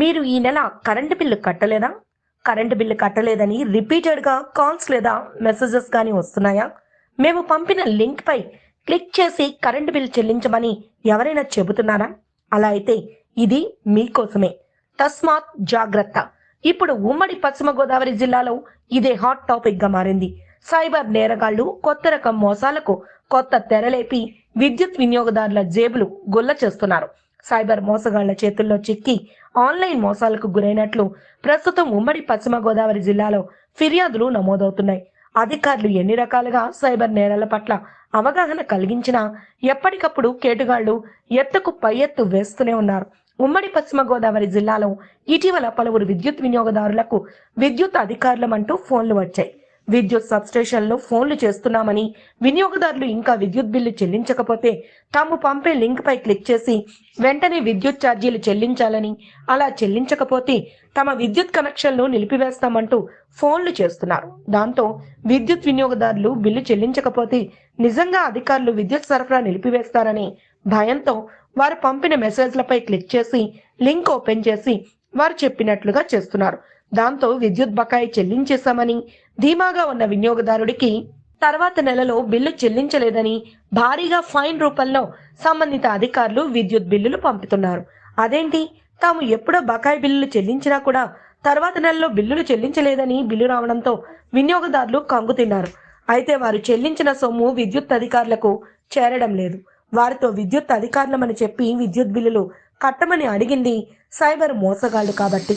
మీరు ఈ నెల కరెంటు బిల్లు కట్టలేదా? కరెంటు బిల్లు కట్టలేదని రిపీటెడ్గా కాల్స్ లేదా మెసేజెస్ కానీ వస్తున్నాయా? మేము పంపిన లింక్పై క్లిక్ చేసి కరెంటు బిల్ చెల్లించమని ఎవరైనా చెబుతున్నారా? అలా అయితే ఇది మీకోసమే. తస్మాత్ జాగ్రత్త. ఇప్పుడు ఉమ్మడి పశ్చిమ గోదావరి జిల్లాలో ఇదే హాట్ టాపిక్గా మారింది. సైబర్ నేరగాళ్ళు కొత్త రకం మోసాలకు కొత్త తెరలేపి విద్యుత్ వినియోగదారుల జేబులు గుల్ల చేస్తున్నారు. సైబర్ మోసగాళ్ళ చేతుల్లో చిక్కి ఆన్లైన్ మోసాలకు గురైనట్లు ప్రస్తుతం ఉమ్మడి పశ్చిమ గోదావరి జిల్లాలో ఫిర్యాదులు నమోదవుతున్నాయి. అధికారులు ఎన్ని రకాలుగా సైబర్ నేరాల పట్ల అవగాహన కలిగించినా ఎప్పటికప్పుడు కేటుగాళ్ళు ఎత్తుకు పై ఎత్తు వేస్తూనే ఉన్నారు. ఉమ్మడి పశ్చిమ గోదావరి జిల్లాలో ఇటీవల పలువురు విద్యుత్ వినియోగదారులకు విద్యుత్ అధికారులమంటూ ఫోన్లు వచ్చాయి. విద్యుత్ సబ్స్టేషన్లో ఫోన్లు చేస్తున్నామని వినియోగదారులు ఇంకా విద్యుత్ బిల్లు చెల్లించకపోతే తాము పంపే లింక్ పై క్లిక్ చేసి వెంటనే విద్యుత్ ఛార్జీలు చెల్లించాలని అలా చెల్లించకపోతే తమ విద్యుత్ కనెక్షన్లు నిలిపివేస్తామంటూ ఫోన్లు చేస్తున్నారు. దాంతో విద్యుత్ వినియోగదారులు బిల్లు చెల్లించకపోతే నిజంగా అధికారులు విద్యుత్ సరఫరా నిలిపివేస్తారని భయంతో వారు పంపిన మెసేజ్లపై క్లిక్ చేసి లింక్ ఓపెన్ చేసి వారు చెప్పినట్లుగా చేస్తున్నారు. దాంతో విద్యుత్ బకాయి చెల్లించేశామని ధీమాగా ఉన్న వినియోగదారుడికి తర్వాత నెలలో బిల్లు చెల్లించలేదని భారీగా ఫైన్ రూపంలో సంబంధిత అధికారులు విద్యుత్ బిల్లులు పంపుతున్నారు. అదేంటి? తాము ఎప్పుడో బకాయి బిల్లులు చెల్లించినా కూడా తర్వాత నెలలో బిల్లులు చెల్లించలేదని బిల్లు రావడంతో వినియోగదారులు కంగుతిన్నారు అయితే వారు చెల్లించిన సొమ్ము విద్యుత్ అధికారులకు చేరడం లేదు. వారితో విద్యుత్ అధికారులమని చెప్పి విద్యుత్ బిల్లులు కట్టమని అడిగింది సైబర్ మోసగాళ్ళు కాబట్టి.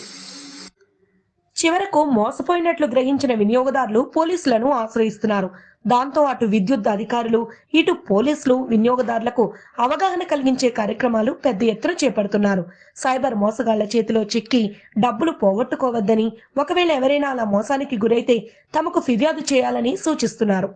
చివరకు మోసపోయినట్లు గ్రహించిన వినియోగదారులు పోలీసులను ఆశ్రయిస్తున్నారు. దాంతో అటు విద్యుత్ అధికారులు ఇటు పోలీసులు వినియోగదారులకు అవగాహన కలిగించే కార్యక్రమాలు పెద్ద ఎత్తున చేపడుతున్నారు. సైబర్ మోసగాళ్ళ చేతిలో చిక్కి డబ్బులు పోగొట్టుకోవద్దని ఒకవేళ ఎవరైనా అలా మోసానికి గురైతే తమకు ఫిర్యాదు చేయాలని సూచిస్తున్నారు.